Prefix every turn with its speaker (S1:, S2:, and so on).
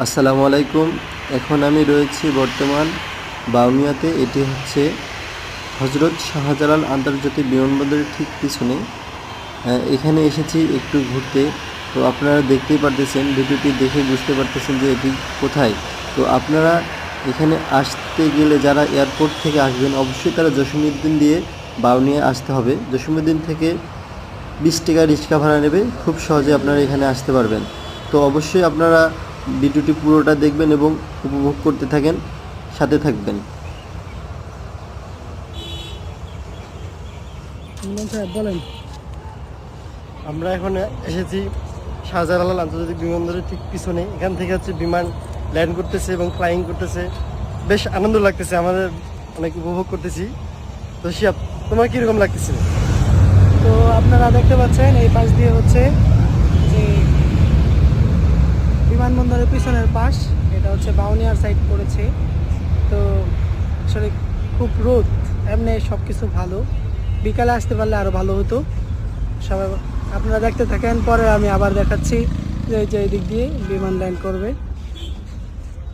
S1: আসসালামু আলাইকুম। এখন আমি রয়েছি বর্তমান বাউনিয়াতে এটি হচ্ছে হজরত শাহজালাল আন্তর্জাতিক বিমানবন্দরের ঠিক পিছনে। এখানে এসেছি একটু ঘুরতে। তো আপনারা দেখতেই পারতেছেন, ভিডিওটি দেখে বুঝতে পারতেছেন যে এটি কোথায়। তো আপনারা এখানে আসতে গেলে যারা এয়ারপোর্ট থেকে আসবেন, অবশ্যই তারা জসীমউদ্দিন দিয়ে বাউনিয়া আসতে হবে। জসীমউদ্দিন থেকে বিশ টাকা রিক্সা ভাড়া নেবে। খুব সহজে আপনারা এখানে আসতে পারবেন। তো অবশ্যই আপনারা ভিডিওটি পুরোটা দেখবেন এবং উপভোগ করতে থাকেন সাথে থাকবেন।
S2: বলেন।
S3: আমরা এখন এসেছি শাহজালাল আন্তর্জাতিক বিমানবন্দরের ঠিক পিছনে। এখান থেকে হচ্ছে বিমান ল্যান্ড করতেছে এবং ফ্লাইং করতেছে। বেশ আনন্দ লাগতেছে আমাদের অনেক উপভোগ করতেছি। তো শিয়াব তোমার কীরকম লাগতেছে?
S2: তো আপনারা দেখতে পাচ্ছেন এই পাশ দিয়ে হচ্ছে যে বিমানবন্দরের পিছনের পাশ, এটা হচ্ছে বাউনিয়ার সাইড পড়েছে। তো আসলে খুব রোদ, এমনি সব কিছু ভালো। বিকালে আসতে পারলে আরও ভালো হতো। সবাই আপনারা দেখতে থাকেন, পরে আমি আবার দেখাচ্ছি যে যে দিক দিয়ে বিমান ল্যান্ড করবে।